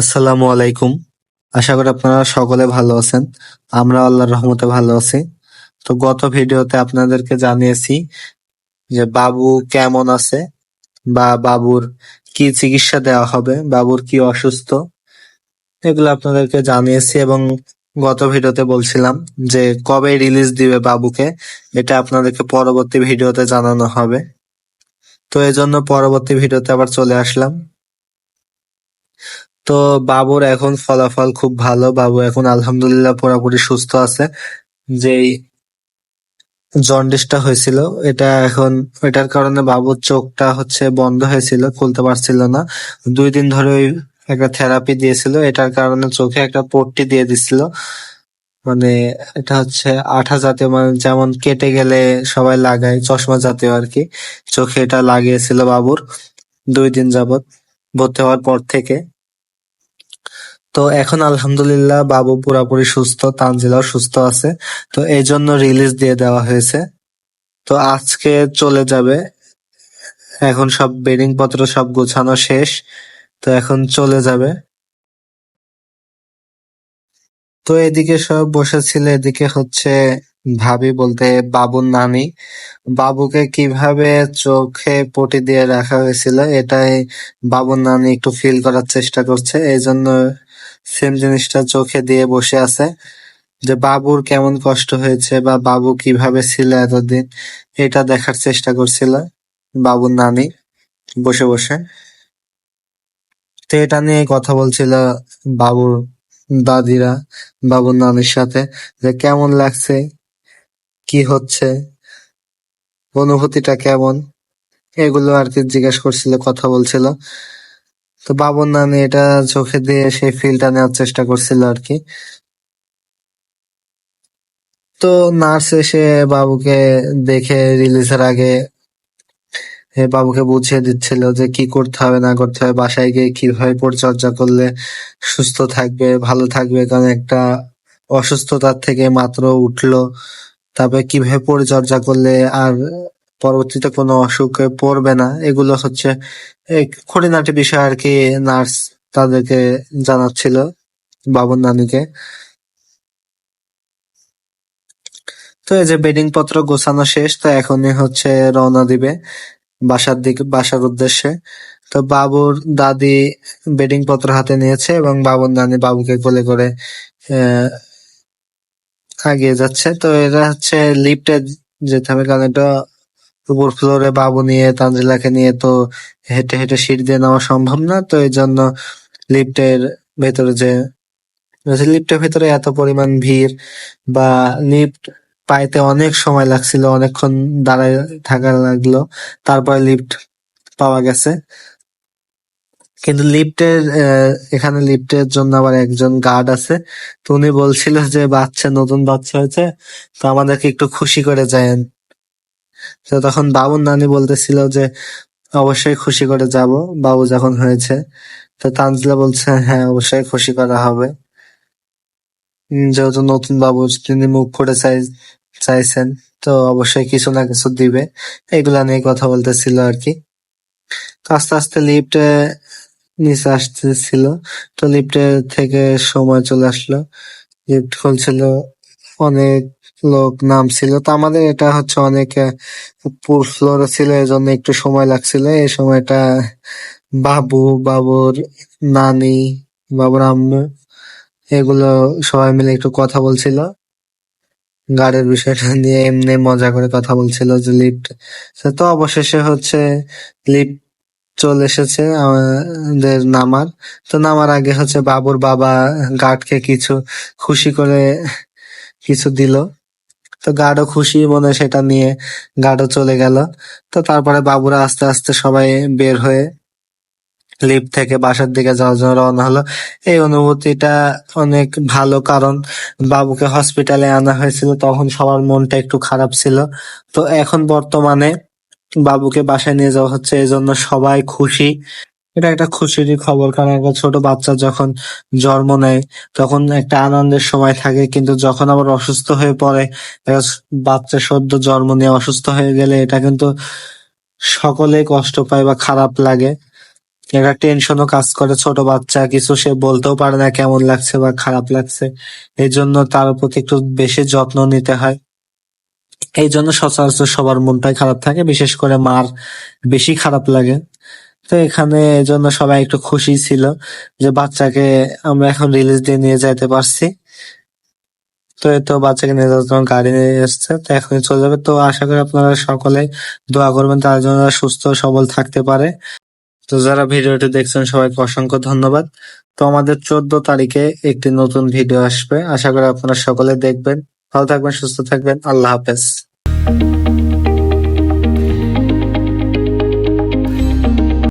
আসসালামু আলাইকুম। আশা করি আপনারা সকলে ভালো আছেন। আমরা আল্লাহর রহমতে ভালো আছি। তো গত ভিডিওতে আপনাদেরকে জানিয়েছি যে বাবু কেমন আছে বা বাবুর কি চিকিৎসা দেওয়া হবে, বাবুর কি অসুস্থ, এগুলো আপনাদেরকে জানিয়েছি এবং গত ভিডিওতে বলছিলাম যে কবে রিলিজ দিবে বাবুকে, এটা আপনাদেরকে পরবর্তী ভিডিওতে জানানো হবে। তো এই জন্য পরবর্তী ভিডিওতে আবার চলে আসলাম। তো বাবুর এখন ফলাফল খুব ভালো। বাবু এখন আলহামদুলিল্লাহ পুরোপুরি সুস্থ আছে। যেই জন্ডিসটা হয়েছিল, এটা এখন, এটার কারণে বাবুর চোখটা হচ্ছে বন্ধ হয়েছিল, খুলতে পারছিল না। দুই দিন ধরে ওই একটা থেরাপি দিয়েছিল, এটার কারণে চোখে একটা পট্টি দিয়ে দিছিল। মানে এটা হচ্ছে আঠা জাতীয় মানে যেমন কেটে গেলে সবাই লাগায়, চশমা জাতীয় আর কি। চোখে এটা লাগিয়েছিল বাবুর দুই দিন যাবত ভর্তি হওয়ার পর থেকে। তো এখন আলহামদুলিল্লাহ বাবু পুরাপুরি সুস্থ, তানজিলাও সুস্থ আছে। তো এই জন্য রিলিজ দিয়ে দেওয়া হয়েছে। তো আজকে চলে যাবে। এখন সব বেডিং পত্র সব গোছানো শেষ। তো এখন চলে যাবে। তো এদিকে সব বসেছিল, এদিকে হচ্ছে ভাবি বলতে বাবুর নানি। বাবুকে কীভাবে চোখে পটি দিয়ে রাখা হয়েছিল, এটাই বাবুর নানি একটু ফিল করার চেষ্টা করছে। এই জন্য সেম জিনিসটা চোখে দিয়ে বসে আছে যে বাবুর কেমন কষ্ট হয়েছে বা বাবু কীভাবে ছিল এতদিন, এটা দেখার চেষ্টা করছিল বাবুর নানি বসে বসে। তো এটা নিয়ে কথা বলছিল বাবুর দাদিরা, বাবুর নানির সাথে যে কেমন লাগছে, কি হচ্ছে, অনুভূতিটা কেমন, এগুলো আর কি জিজ্ঞেস করছিল, কথা বলছিল। তো বাবুর নানি এটা চোখে দিয়ে সেই ফিলটা নেওয়ার চেষ্টা করছিল আর কি তো নার্স এসে বাবুকে দেখে রিলিজের আগে বাবুকে বুঝিয়ে দিচ্ছিল যে কি করতে হবে, না করতে হবে, বাসায় গিয়ে কীভাবে পরিচর্যা করলে সুস্থ থাকবে, ভালো থাকবে, কারণ একটা অসুস্থতার থেকে মাত্র উঠল, তারপরে কীভাবে পরিচর্যা করলে আর পরবর্তীতে কোনো অসুখে পড়বে না। এগুলো হচ্ছে খুঁটিনাটি বিষয় আর কি নার্স তাদেরকে জানাচ্ছিল, বাবুর নানিকে। তো এই যে বেডিং পত্র গোছানো শেষ, তো এখনই হচ্ছে রওনা দিবে বাসার দিকে, বাসার উদ্দেশ্যে। তো বাবুর দাদি বেডিং পত্র হাতে নিয়েছে এবং বাবুর নানি বাবুকে কোলে করে আহ এগিয়ে যাচ্ছে। তো এরা হচ্ছে লিফটে যেতে হবে, কারণ এটা উপর ফ্লোরে বাবু নিয়ে, তানজিলাকে নিয়ে তো হেঁটে হেঁটে সিঁড়ি দিয়ে নেওয়া সম্ভব না। তো এই জন্য লিফটের ভেতরে যে লিফটের ভেতরে এত পরিমাণ ভিড় বা লিফট পাইতে অনেক সময় লাগছিল, অনেকক্ষণ দাঁড়ায় থাকা লাগল, তারপরে লিফট পাওয়া গেছে। কিন্তু লিফটের এখানে লিফটের জন্য আবার একজন গার্ড আছে। তো উনি বলছিল যে, বাচ্চা, নতুন বাচ্চা হয়েছে, তো আমাদেরকে একটু খুশি করে যায়েন। তো তখন বাবুর নানি বলতেছিল যে, অবশ্যই খুশি করে যাব, বাবু যখন হয়েছে। তো তানজিলা বলছে হ্যাঁ অবশ্যই খুশি করা হবে। যেহেতু নতুন বাবু, তিনি মুখ করে চাই, চাইছেন, তো অবশ্যই কিছু না কিছু দিবে। এগুলা নিয়ে কথা বলতেছিল আর কি। তো আস্তে আস্তে লিফটে নিচে আসতেছিল। তো লিফটে থেকে সময় চলে আসলো। লিফট খুলছিল অনেক লোক নামছিল। তো আমাদের এটা হচ্ছে অনেক ফ্লোরে ছিল এই জন্য একটু সময় লাগছিল। এই সময়টা বাবু, বাবুর নানি, বাবুর আম্মু, এগুলো সবাই মিলে একটু কথা বলছিল। গাড়ির বিষয়টা নিয়ে এমনি মজা করে কথা বলছিল যে লিফট তো। অবশেষে হচ্ছে লিফট চলে এসেছে আমাদের নামার। তো নামার আগে হচ্ছে বাবুর বাবা গার্ডকে কিছু খুশি করে কিছু দিল। তো গার্ডও খুশি মনে সেটা নিয়ে গার্ডও চলে গেল। তো তারপরে বাবুরা আস্তে আস্তে সবাই বের হয়ে লিফট থেকে বাসার দিকে যাওয়ার জন্য রওনা হলো। এই অনুভূতিটা অনেক ভালো কারণ বাবুকে হসপিটালে আনা হয়েছিল, তখন সবার মনটা একটু খারাপ ছিল। তো এখন বর্তমানে বাবুকে বাসায় নিয়ে যাওয়া হচ্ছে এই জন্য সবাই খুশি। এটা একটা খুশিরই খবর, কারণ একটা ছোট বাচ্চা যখন জন্ম নেয়, তখন একটা আনন্দের সময় থাকে, কিন্তু যখন আবার অসুস্থ হয়ে পড়ে বাচ্চা সদ্য জন্ম নিয়ে অসুস্থ হয়ে গেলে এটা কিন্তু সকলে কষ্ট পায় বা খারাপ লাগে। একটা টেনশনও কাজ করে ছোট বাচ্চা, কিছু সে বলতেও পারে না কেমন লাগছে বা খারাপ লাগছে। এই জন্য তার প্রতি একটু বেশি যত্ন নিতে হয়। এই জন্য সচরাচর সবার মনটাই খারাপ থাকে, বিশেষ করে মার বেশি খারাপ লাগে। তো এখানে জন্য সবাই একটু খুশি ছিল যে বাচ্চাকে আমরা এখন রিলিজ দিয়ে নিয়ে যাইতে পারছি। তো এই তো বাচ্চাকে নিয়ে যাওয়ার জন্য গাড়ি নিয়ে এসছে, তো এখনই চলে যাবে। তো আশা করি আপনারা সকলে দোয়া করবেন, তার জন্য সুস্থ সবল থাকতে পারে। তো যারা ভিডিওটি দেখছেন, সবাইকে অসংখ্য ধন্যবাদ। তো আমাদের চোদ্দ তারিখে একটি নতুন ভিডিও আসবে। আশা করি আপনারা সকলে দেখবেন। ভালো থাকবেন, সুস্থ থাকবেন। আল্লাহ হাফেজ।